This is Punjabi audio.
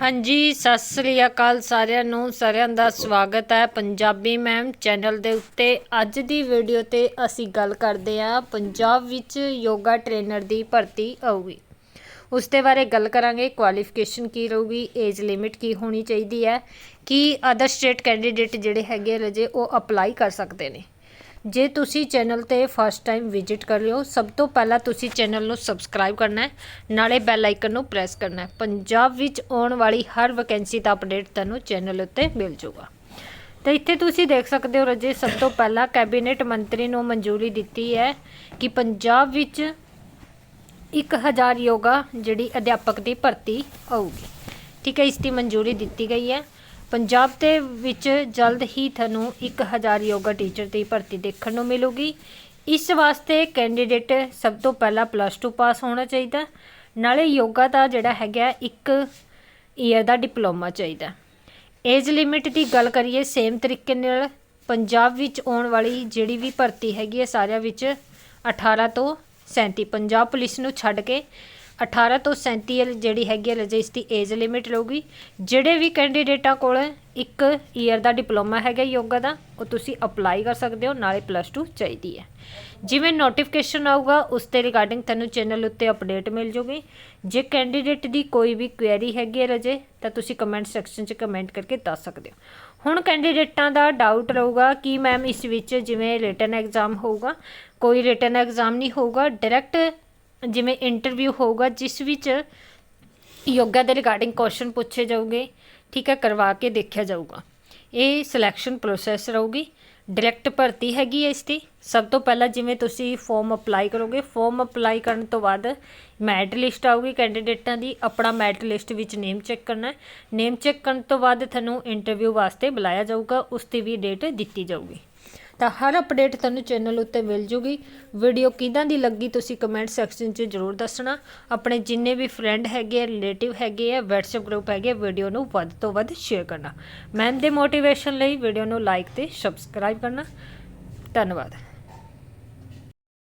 ਹਾਂਜੀ, ਸਤਿ ਸ੍ਰੀ ਅਕਾਲ ਸਾਰਿਆਂ ਨੂੰ। ਸਾਰਿਆਂ ਦਾ ਸਵਾਗਤ ਹੈ ਪੰਜਾਬੀ ਮੈਮ ਚੈਨਲ ਦੇ ਉੱਤੇ। ਅੱਜ ਦੀ ਵੀਡੀਓ ਤੇ ਅਸੀਂ ਗੱਲ ਕਰਦੇ ਹਾਂ, ਪੰਜਾਬ ਵਿੱਚ ਯੋਗਾ ਟ੍ਰੇਨਰ ਦੀ ਭਰਤੀ ਆਊਗੀ ਉਸ ਦੇ ਬਾਰੇ ਗੱਲ ਕਰਾਂਗੇ ਕੁਆਲੀਫਿਕੇਸ਼ਨ ਕੀ ਰਹੂਗੀ ਏਜ ਲਿਮਿਟ ਕੀ ਹੋਣੀ ਚਾਹੀਦੀ ਹੈ, ਕੀ ਅਦਰ ਸਟੇਟ ਕੈਂਡੀਡੇਟ ਜਿਹੜੇ ਹੈਗੇ ਰਜੇ ਉਹ ਅਪਲਾਈ ਕਰ ਸਕਦੇ ਨੇ। ਜੇ ਤੁਸੀਂ ਚੈਨਲ ਤੇ ਫਸਟ ਟਾਈਮ ਵਿਜ਼ਿਟ ਕਰ ਰਹੇ ਹੋ, ਸਭ ਤੋਂ ਪਹਿਲਾਂ ਤੁਸੀਂ ਚੈਨਲ ਨੂੰ ਸਬਸਕ੍ਰਾਈਬ ਕਰਨਾ ਹੈ, ਨਾਲੇ ਬੈਲ ਆਈਕਨ ਨੂੰ ਪ੍ਰੈਸ ਕਰਨਾ ਹੈ। ਪੰਜਾਬ ਵਿੱਚ ਆਉਣ ਵਾਲੀ ਹਰ ਵੈਕੈਂਸੀ ਦਾ ਅਪਡੇਟ ਤੁਹਾਨੂੰ ਚੈਨਲ ਉੱਤੇ ਮਿਲ ਜਾਊਗਾ। ਤੇ ਇੱਥੇ ਤੁਸੀਂ ਦੇਖ ਸਕਦੇ ਹੋ ਰਜੇ, ਸਭ ਤੋਂ ਪਹਿਲਾਂ ਕੈਬਨਿਟ ਮੰਤਰੀ ਨੂੰ ਮਨਜ਼ੂਰੀ ਦਿੱਤੀ ਹੈ ਕਿ ਪੰਜਾਬ ਵਿੱਚ 1000 ਯੋਗਾ ਜਿਹੜੀ ਅਧਿਆਪਕ ਦੀ ਭਰਤੀ ਆਊਗੀ। ਠੀਕ ਹੈ, ਇਸ ਦੀ ਮਨਜ਼ੂਰੀ ਦਿੱਤੀ ਗਈ ਹੈ। ਪੰਜਾਬ ਦੇ ਵਿੱਚ ਜਲਦ ਹੀ ਤੁਹਾਨੂੰ 1000 ਯੋਗਾ ਟੀਚਰ ਦੀ ਭਰਤੀ ਦੇਖਣ ਨੂੰ ਮਿਲੂਗੀ। ਇਸ ਵਾਸਤੇ ਕੈਂਡੀਡੇਟ ਸਭ ਤੋਂ ਪਹਿਲਾਂ ਪਲੱਸ 2 ਪਾਸ ਹੋਣਾ ਚਾਹੀਦਾ। ਨਾਲੇ ਯੋਗਾ ਦਾ ਜਿਹੜਾ ਹੈਗਾ ਇੱਕ ਈਅਰ ਦਾ ਡਿਪਲੋਮਾ ਚਾਹੀਦਾ। ਏਜ ਲਿਮਿਟ ਦੀ ਗੱਲ ਕਰੀਏ ਸੇਮ ਤਰੀਕੇ ਨਾਲ ਪੰਜਾਬ ਵਿੱਚ ਆਉਣ ਵਾਲੀ ਜਿਹੜੀ ਵੀ ਭਰਤੀ ਹੈਗੀ ਹੈ, ਸਾਰਿਆਂ ਵਿੱਚ 18 ਤੋਂ 37 ਪੰਜਾਬ ਪੁਲਿਸ ਨੂੰ ਛੱਡ ਕੇ 18 ਤੋਂ 37 ਵਾਲੀ ਜਿਹੜੀ ਹੈਗੀ ਹੈ ਰਜਿਸ ਦੀ ਏਜ ਲਿਮਿਟ ਰਹੂਗੀ। ਜਿਹੜੇ ਵੀ ਕੈਂਡੀਡੇਟਾਂ ਕੋਲ, ਇੱਕ ਈਅਰ ਦਾ ਡਿਪਲੋਮਾ ਹੈਗਾ ਯੋਗਾ ਦਾ, ਉਹ ਤੁਸੀਂ ਅਪਲਾਈ ਕਰ ਸਕਦੇ ਹੋ, ਨਾਲੇ ਪਲੱਸ 2 ਚਾਹੀਦੀ ਹੈ। ਜਿਵੇਂ ਨੋਟੀਫਿਕੇਸ਼ਨ ਆਊਗਾ, ਉਸ ਤੇ ਰਿਗਾਰਡਿੰਗ ਤੁਹਾਨੂੰ ਚੈਨਲ ਉੱਤੇ ਅਪਡੇਟ ਮਿਲ ਜੂਗੀ। ਜੇ ਕੈਂਡੀਡੇਟ ਦੀ ਕੋਈ ਵੀ ਕੁਐਰੀ ਹੈਗੀ ਹੈ ਰਜੇ ਤਾਂ ਤੁਸੀਂ ਕਮੈਂਟ ਸੈਕਸ਼ਨ 'ਚ ਕਮੈਂਟ ਕਰਕੇ ਦੱਸ ਸਕਦੇ ਹੋ। ਹੁਣ ਕੈਂਡੀਡੇਟਾਂ ਦਾ ਡਾਊਟ ਰਹੂਗਾ ਕਿ ਮੈਮ ਇਸ ਵਿੱਚ ਜਿਵੇਂ ਰਿਟਨ ਐਗਜ਼ਾਮ ਹੋਊਗਾ, ਕੋਈ ਰਿਟਨ ਐਗਜ਼ਾਮ ਨਹੀਂ ਹੋਊਗਾ ਡਾਇਰੈਕਟ ਜਿਵੇਂ ਇੰਟਰਵਿਊ ਹੋਊਗਾ, ਜਿਸ ਵਿੱਚ ਯੋਗਾ ਦੇ ਰਿਗਾਰਡਿੰਗ ਕੁਐਸਚਨ ਪੁੱਛੇ ਜਾਊਗੇ, ਠੀਕ ਹੈ, ਕਰਵਾ ਕੇ ਦੇਖਿਆ ਜਾਊਗਾ। ਇਹ ਸਿਲੈਕਸ਼ਨ ਪ੍ਰੋਸੈਸ ਰਹੂਗੀ। ਡਾਇਰੈਕਟ ਭਰਤੀ ਹੈਗੀ ਹੈ ਇਸ ਦੀ ਸਭ ਤੋਂ ਪਹਿਲਾਂ ਜਿਵੇਂ ਤੁਸੀਂ ਫਾਰਮ ਅਪਲਾਈ ਕਰੋਗੇ ਫਾਰਮ ਅਪਲਾਈ ਕਰਨ ਤੋਂ ਬਾਅਦ ਮੈਰਿਟ ਲਿਸਟ ਆਊਗੀ ਕੈਂਡੀਡੇਟਾਂ ਦੀ। ਆਪਣਾ ਮੈਰਿਟ ਲਿਸਟ ਵਿੱਚ ਨੇਮ ਚੈੱਕ ਕਰਨਾ ਨੇਮ ਚੈੱਕ ਕਰਨ ਤੋਂ ਬਾਅਦ ਤੁਹਾਨੂੰ ਇੰਟਰਵਿਊ ਵਾਸਤੇ ਬੁਲਾਇਆ ਜਾਊਗਾ। ਉਸ ਦੀ ਵੀ ਡੇਟ ਦਿੱਤੀ ਜਾਊਗੀ। ਤਾਂ ਹਰ ਅਪਡੇਟ ਤੁਹਾਨੂੰ ਚੈਨਲ ਉੱਤੇ ਮਿਲ ਜੂਗੀ। ਵੀਡੀਓ ਕਿਦਾਂ ਦੀ ਲੱਗੀ ਤੁਸੀਂ ਕਮੈਂਟ ਸੈਕਸ਼ਨ 'ਚ ਜ਼ਰੂਰ ਦੱਸਣਾ। ਆਪਣੇ ਜਿੰਨੇ ਵੀ ਫਰੈਂਡ ਹੈਗੇ ਰਿਲੇਟਿਵ ਹੈਗੇ ਆ, WhatsApp ਗਰੁੱਪ ਹੈਗੇ ਵੀਡੀਓ ਨੂੰ ਵੱਧ ਤੋਂ ਵੱਧ ਸ਼ੇਅਰ ਕਰਨਾ। ਮੈਮ ਦੇ ਮੋਟੀਵੇਸ਼ਨ ਲਈ ਵੀਡੀਓ ਨੂੰ ਲਾਈਕ ਤੇ ਸਬਸਕ੍ਰਾਈਬ ਕਰਨਾ। ਧੰਨਵਾਦ।